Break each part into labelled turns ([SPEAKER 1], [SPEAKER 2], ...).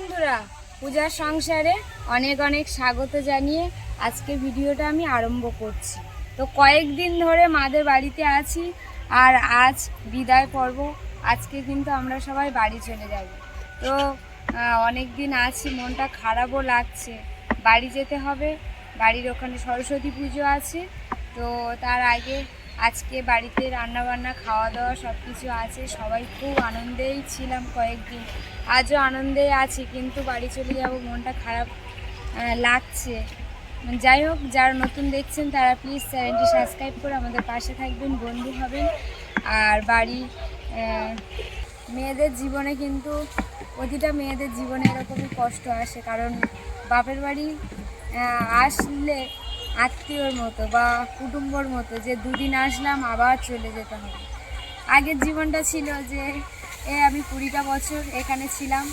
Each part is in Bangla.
[SPEAKER 1] বন্ধুরা, পূজার সংসারে অনেক অনেক স্বাগত জানিয়ে আজকে ভিডিওটা আমি আরম্ভ করছি। তো কয়েকদিন ধরে মাদের বাড়িতে আছি আর আজ বিদায় পর্ব। আজকে কিন্তু আমরা সবাই বাড়ি চলে যাব। তো অনেক দিন আছি, মনটা খারাপও লাগছে। বাড়ি যেতে হবে, বাড়ির ওখানে সরস্বতী পুজো আছে। তো তার আগে আজকে বাড়িতে রান্না বান্না খাওয়া দাওয়া সব কিছু আছে। সবাই খুব আনন্দেই ছিলাম কয়েকদিন। আজও আনন্দে আছি, কিন্তু বাড়ি চলে যাব, মনটা খারাপ লাগছে। যাই হোক, যারা নতুন দেখছেন তারা প্লিজ চ্যানেলটি সাবস্ক্রাইব করে আমাদের পাশে থাকবেন, বন্ধু হবেন। আর বাড়ি মেয়েদের জীবনে কিন্তু প্রতিটা মেয়েদের জীবনে এরকমই কষ্ট আসে, কারণ বাপের বাড়ি আসলে আত্মীয়র মতো বা কুটুম্বর মতো যে দুদিন আসলাম আবার চলে যেতে হবে। আগের জীবনটা ছিল যে এ, আমি কুড়িটা বছর এখানে ছিলাম।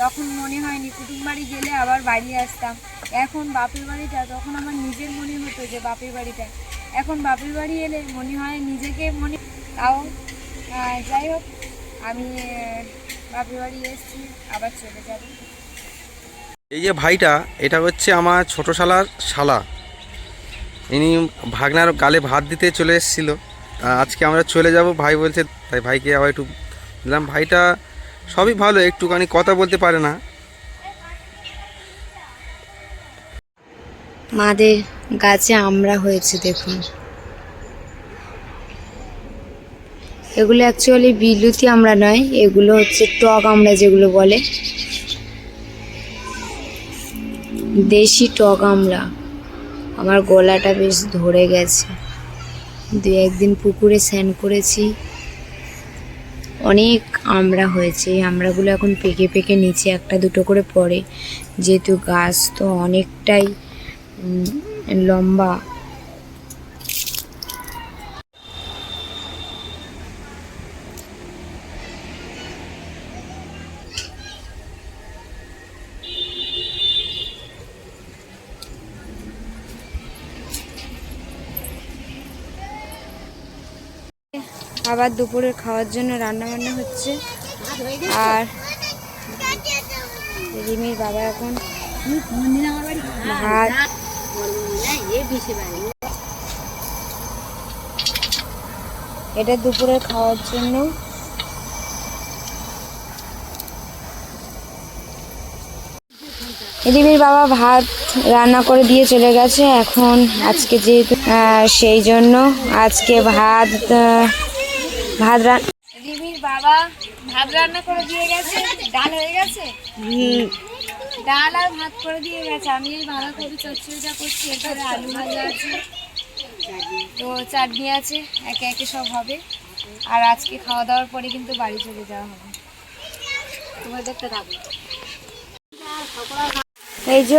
[SPEAKER 1] তখন মনে হয়নি কুটুম বাড়ি গেলে আবার বাড়ি আসতাম। এখন বাপের বাড়িটা, তখন আমার নিজের মনে হতো যে বাপের বাড়িটা। এখন বাপের বাড়ি এলে মনে হয় নিজেকে মনে তাও যাই হোক, আমি বাপের বাড়ি এসেছি, আবার চলে যাব।
[SPEAKER 2] এই যে ভাইটা, এটা হচ্ছে আমার ছোট শালার শালা। ইনি ভাগনার গালে ভাত দিতে চলে এসেছিল। আজকে আমরা চলে যাব, ভাই বলছে, তাই ভাইকে আবার একটু দিলাম ভাইটা সবই ভালো, একটুখানি কথা বলতে পারে না।
[SPEAKER 1] মাদের গাছে আমরা হয়েছে, দেখুন। এগুলো অ্যাকচুয়ালি বিলুতি আমরা নয়, এগুলো হচ্ছে টক আমরা যেগুলো বলে। দেশি টক আমরা। আমার গলাটা বেশ ধরে গেছে। দু একদিন পুকুরে স্নান করেছি। অনেক আমড়া হয়েছে আমড়াগুলো এখন পেকে পেকে নিচে একটা দুটো করে পড়ে। যেহেতু গাছ তো অনেকটাই লম্বা। আবার দুপুরে খাওয়ার জন্য রান্না বান্না হচ্ছে। আর রিমির বাবা এখন ভাত এটা দুপুরে খাওয়ার জন্য। রিমির বাবা ভাত রান্না করে দিয়ে চলে গেছে। এখন আজকে যেহেতু সেই জন্য আজকে ভাত ভাত রান রিমির বাবা ভাত রান্না করে দিয়ে গেছে ডাল হয়ে গেছে? ডাল আর ভাত করে দিয়ে গেছে। আমি এই বাঁধাকপি চচ্চড়িটা করছি এরপরে আলু ভাজা আছে তো চাটনি আছে একে একে সব হবে। আর আজকে খাওয়া দাওয়ার পরে কিন্তু বাড়ি চলে যাওয়া হবে। তোমাদেরটা থাকবে এই যে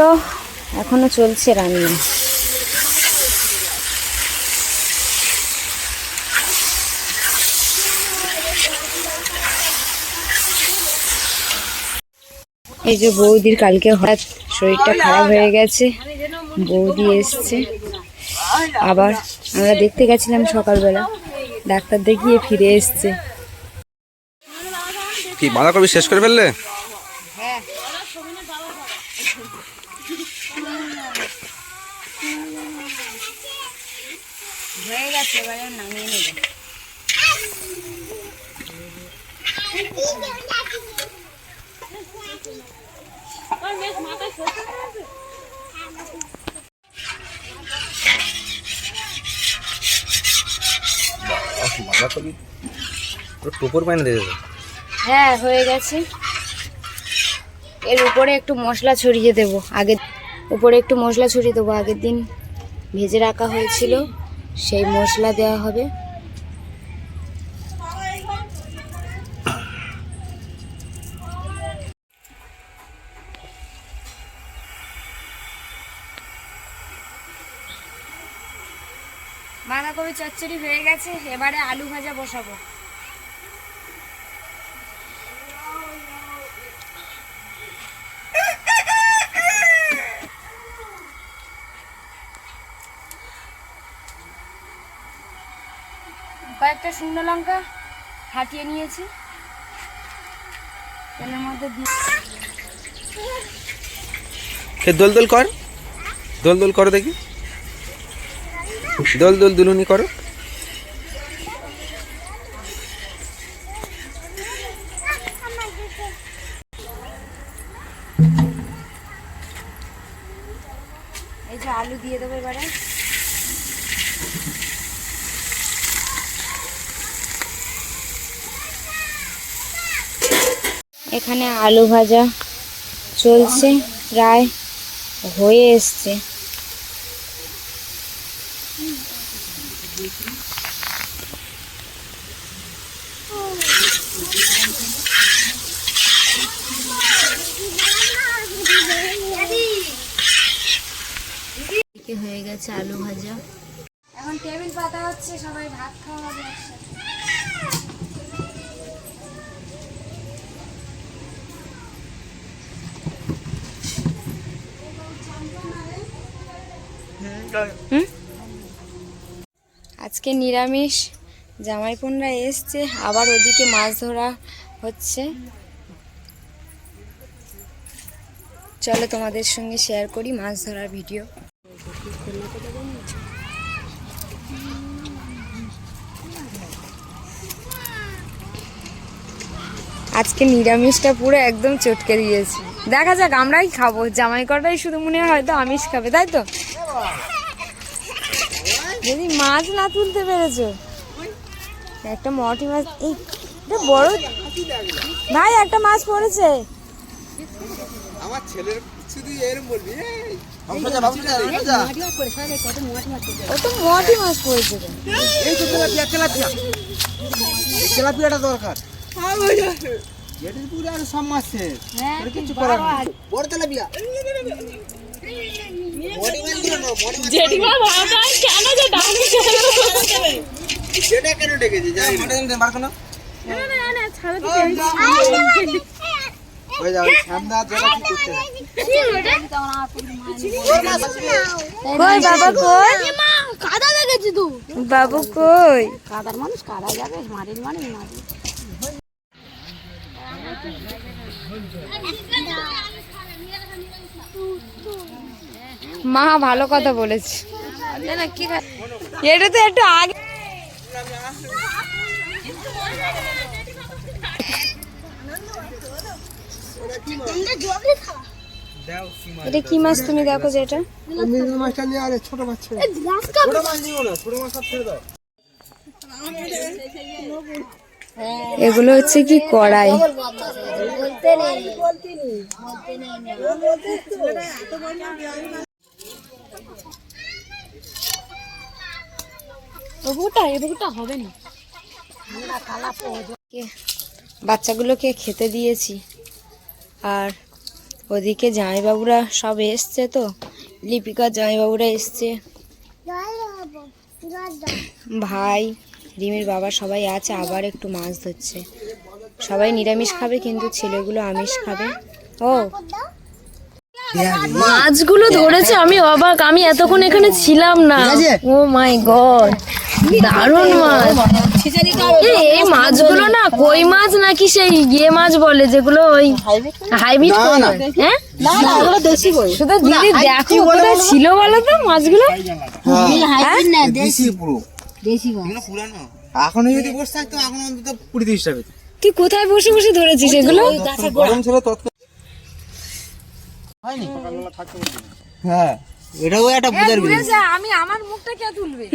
[SPEAKER 1] এখনও চলছে রান্না। এই যে বৌদির কালকে হঠাৎ শরীরটা খারাপ হয়ে গেছে বৌদি এসছে। আবার আমরা দেখতে গেছিলাম সকালবেলা ডাক্তার দেখিয়ে ফিরে এসছে।
[SPEAKER 2] কি বাঁধাকপি শেষ করে ফেললে?
[SPEAKER 1] হ্যাঁ গেছে এবারে নামিয়ে নেবে। হ্যাঁ হয়ে গেছে। এর উপরে একটু মশলা ছড়িয়ে দেব। আগে উপরে একটু মশলা ছড়িয়ে দেবো। আগের দিন ভেজে রাখা হয়েছিল। সেই মশলা দেওয়া হবে। চচ্চড়ি হয়ে গেছে, এবারে আলু ভাজা বসাবো। কয়েকটা শুকনো লঙ্কা ফাটিয়ে নিয়েছি। তেলের মধ্যে দিয়ে
[SPEAKER 2] দোল দোল কর, দোল দোল করো দেখি। দোল দোল দুলুনি করো।
[SPEAKER 1] এখানে আলু ভাজা চলছে প্রায় হয়ে এসছে হয়ে গেছে আলু ভাজা এখন টেবিল পাতা হচ্ছে সবাই ভাত খাওয়া হবে একসাথে হুম? আজকে নিরামিষ জামাই বোনরা এসছে আবার ওদিকে মাছ ধরা হচ্ছে। চলো তোমাদের সঙ্গে শেয়ার করি মাছ ধরার ভিডিও আজকে নিরামিষটা পুরো একদম চটকে দিয়েছি। দেখা যাক আমরাই খাব। জামাই কটাই শুধু মনে হয় তো আমিষ খাবে তাই তো? যদি মাছ না তুলতে পেরেছ? একটা মটি মাছ এই বড়? ভাই একটা মাছ পড়েছে।
[SPEAKER 2] আমার ছেলের শুধু এরম বলবি
[SPEAKER 1] ও তো মটি মাছ পড়েছে।
[SPEAKER 2] এই তো তেলাপিয়া তেলাপিয়া। তেলাপিয়াটা দরকার। এটা পুরো আর সব মাছ শেষ
[SPEAKER 1] হ্যাঁ,
[SPEAKER 2] আর কিছু করার বড় তেলাপিয়া। জেঠিমা ভাবা কেন যে ডাকে সেটা কেন ডেকেছে? জানি না বার করো যাবে সামনে যেটা কি করতে
[SPEAKER 1] কই বাবা কই?
[SPEAKER 3] কাদা লেগেছে তো।
[SPEAKER 1] বাবু কই?
[SPEAKER 3] কাদার মানুষ কাদা যাবে মাটির মানুষ মাটি
[SPEAKER 1] মা ভালো কথা বলেছে। এটা তো একটু আগে এটা কি মাছ তুমি দেখো যে এটা?
[SPEAKER 2] মাছটা নিয়ে আরে ছোট মাছ ছোট মাছ নিও না ছোট মাছ ছেড়ে দাও
[SPEAKER 1] এগুলো হচ্ছে কি কড়াই
[SPEAKER 3] হবে না।
[SPEAKER 1] বাচ্চাগুলোকে খেতে দিয়েছি। আর ওদিকে জামাইবাবুরা সব এসছে তো। লিপিকা জামাইবাবুরা এসছে। ভাই রিমির বাবা সবাই আছে আবার একটু মাছ ধরছে। সবাই নিরামিষ খাবে কিন্তু ছেলেগুলো আমিষ খাবে। ও।
[SPEAKER 3] মাছগুলো ধরেছে আমি অবাক আমি এতক্ষণ এখানে ছিলাম না। Oh my god. দারুণ মাছ। এ, এই মাছগুলো না কই মাছ নাকি সেই ইয়ে মাছ বলে যেগুলো ওই হাইব্রিড হ্যাঁ? শুধু দিদি দেখো কোথায় ছিল বলো তো মাছগুলো?
[SPEAKER 2] দেশি। পুরো। এগুলো পুরানো। এখন যদি বসে থাকতো এখন অন্তত কুড়ি তিরিশটা
[SPEAKER 1] তুই কোথায় বসে বসে ধরেছিস এগুলো?
[SPEAKER 2] হ্যাঁ। এটাও একটা বুঝার
[SPEAKER 1] আমি আমার মুখটা কে তুলবে?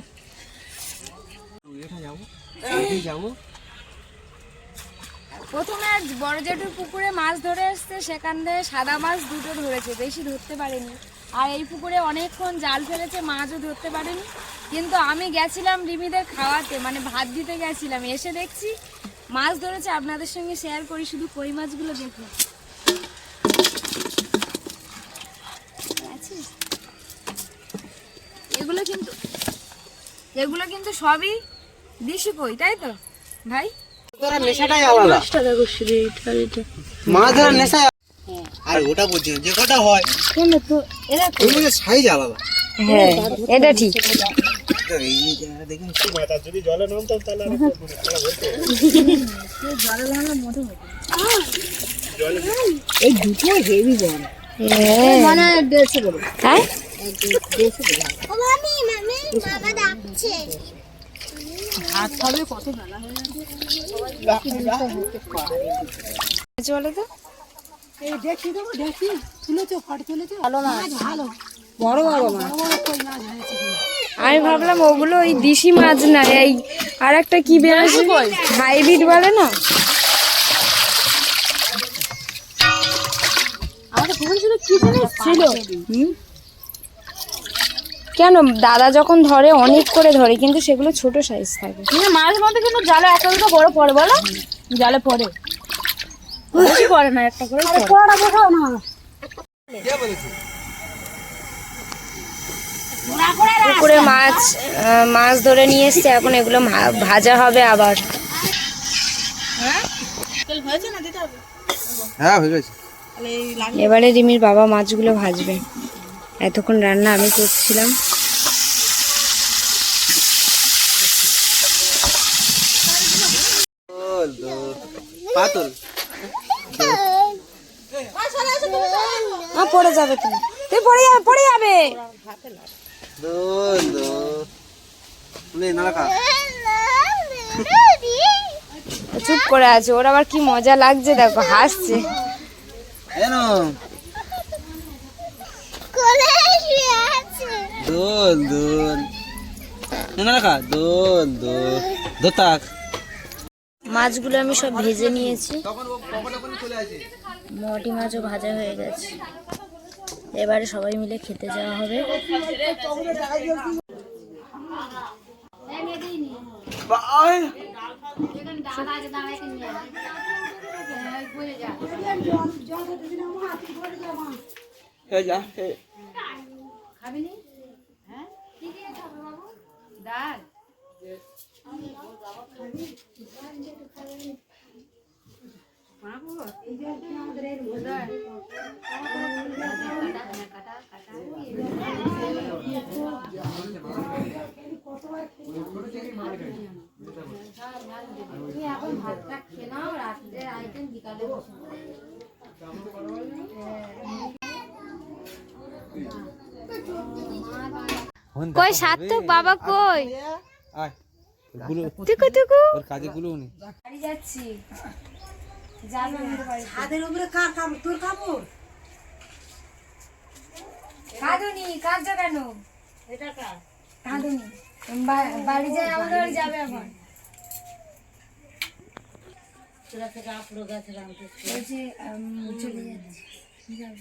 [SPEAKER 1] প্রথমে বড় জেঠুর পুকুরে মাছ ধরে এসছে, সেখান থেকে সাদা মাছ দুটো ধরেছে, বেশি ধরতে পারেনি। আর এই পুকুরে অনেকক্ষণ জাল ফেলেছে, মাছও ধরতে পারেনি। কিন্তু আমি গেছিলাম রিমিদের খাওয়াতে মানে ভাত দিতে গেছিলাম। এসে দেখছি মাছ ধরেছে, আপনাদের সঙ্গে শেয়ার করি, শুধু কই মাছগুলো দেখুন। আছিস? এগুলো কিন্তু এগুলো কিন্তু সবই দিশি কই তাই তো? ভাই?
[SPEAKER 2] তোরা নেশাটাই আলাদা। মাছ ধরার নেশা আর ওটা বলছি না, যে কটা হয়। ওগুলো সাইজ আলাদা।
[SPEAKER 1] হ্যাঁ এটা ঠিক।
[SPEAKER 2] এই জায়গাটা দেখুন
[SPEAKER 3] মানে হ্যাঁ
[SPEAKER 1] চলো তো। আমি ভাবলাম ওগুলো ওই দিশি মাছ না এই আর একটা কি বেরোছে হাইব্রিড বলে। না? হুম? কেন? দাদা যখন ধরে অনেক করে ধরে কিন্তু সেগুলো ছোট সাইজ থাকে।
[SPEAKER 3] মাছ মধ্যে কিন্তু জালে একটা দুটো বড় পড়ে বলো? জালে পড়ে। বেশি পড়ে না একটা করে
[SPEAKER 1] পুকুরে মাছ মাছ ধরে নিয়ে এসছে এখন এগুলো ভা- ভাজা হবে আবার।
[SPEAKER 2] হ্যাঁ? হয়ে গেছে।
[SPEAKER 1] এবারে রিমির বাবা মাছগুলো ভাজবে। এতক্ষণ রান্না আমি করছিলাম।
[SPEAKER 2] পাতল।
[SPEAKER 1] পড়ে যাবে তুমি। তুমি পড়ে যাবে পড়ে যাবে।
[SPEAKER 2] দোল দোল। নে
[SPEAKER 1] চুপ করে আছে ওর আবার কি মজা লাগছে দেখো হাসছে।
[SPEAKER 2] দোল দোল। নাড়া খা। দোল দোল। দোতাক
[SPEAKER 1] মাছগুলো আমি সব ভেজে নিয়েছি। মটি মাছও ভাজা হয়ে গেছে। এবারে সবাই মিলে খেতে যাওয়া হবে। কই সার্থক বাবা কই?
[SPEAKER 2] ওর কাজে গুলো
[SPEAKER 1] বাড়ি যাচ্ছি।
[SPEAKER 4] ছাদের উপরে কার কাপড় তোর কাপড়?
[SPEAKER 1] কাঁদুনি কাঁদছো কেন?
[SPEAKER 4] এটা কার?
[SPEAKER 1] কাঁদুনি। বাড়ি যাই আমাদের যাবে এখন
[SPEAKER 4] তোরা থেকে কাপড় গেছিলাম
[SPEAKER 1] বলছে চলে যাচ্ছি। যাবে।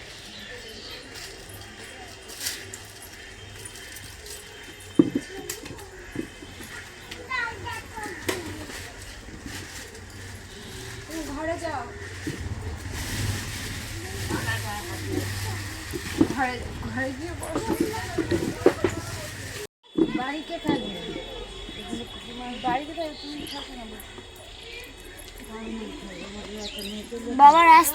[SPEAKER 1] ঘরে যাও। ঘরে ঘরে গিয়ে বাড়িতে থাকবে। বাড়িতে থাকবে তুমি থাকো না। বাবার আস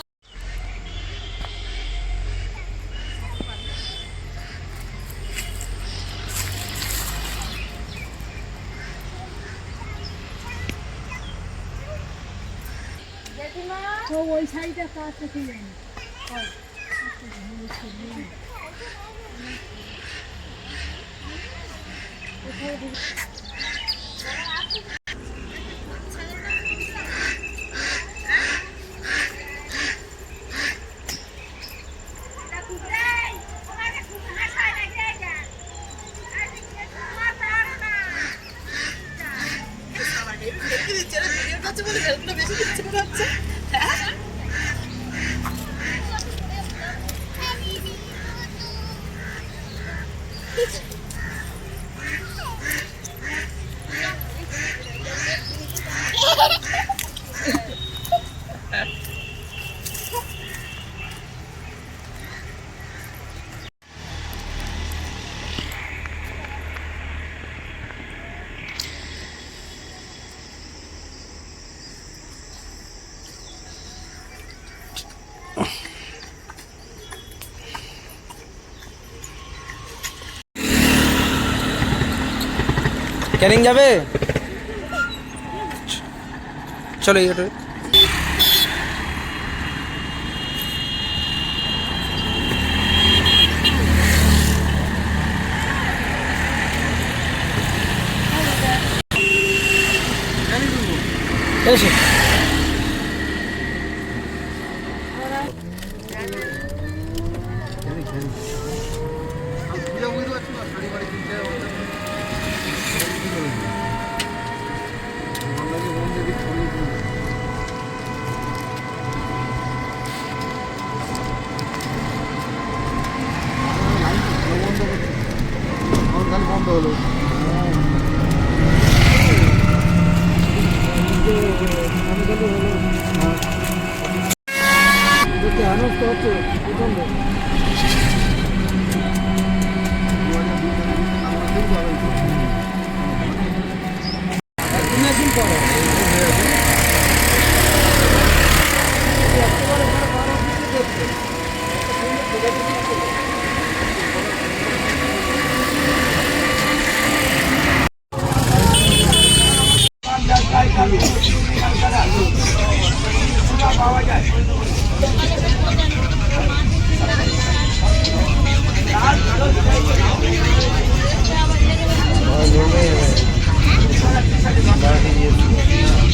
[SPEAKER 4] ওই শাড়িটা কার থেকে জানি কোথায় Thank you.
[SPEAKER 2] ক্যানিং যাবে চলো এই অটোয়। এসো পাওয়া যায় লাল ভালো Parang hindi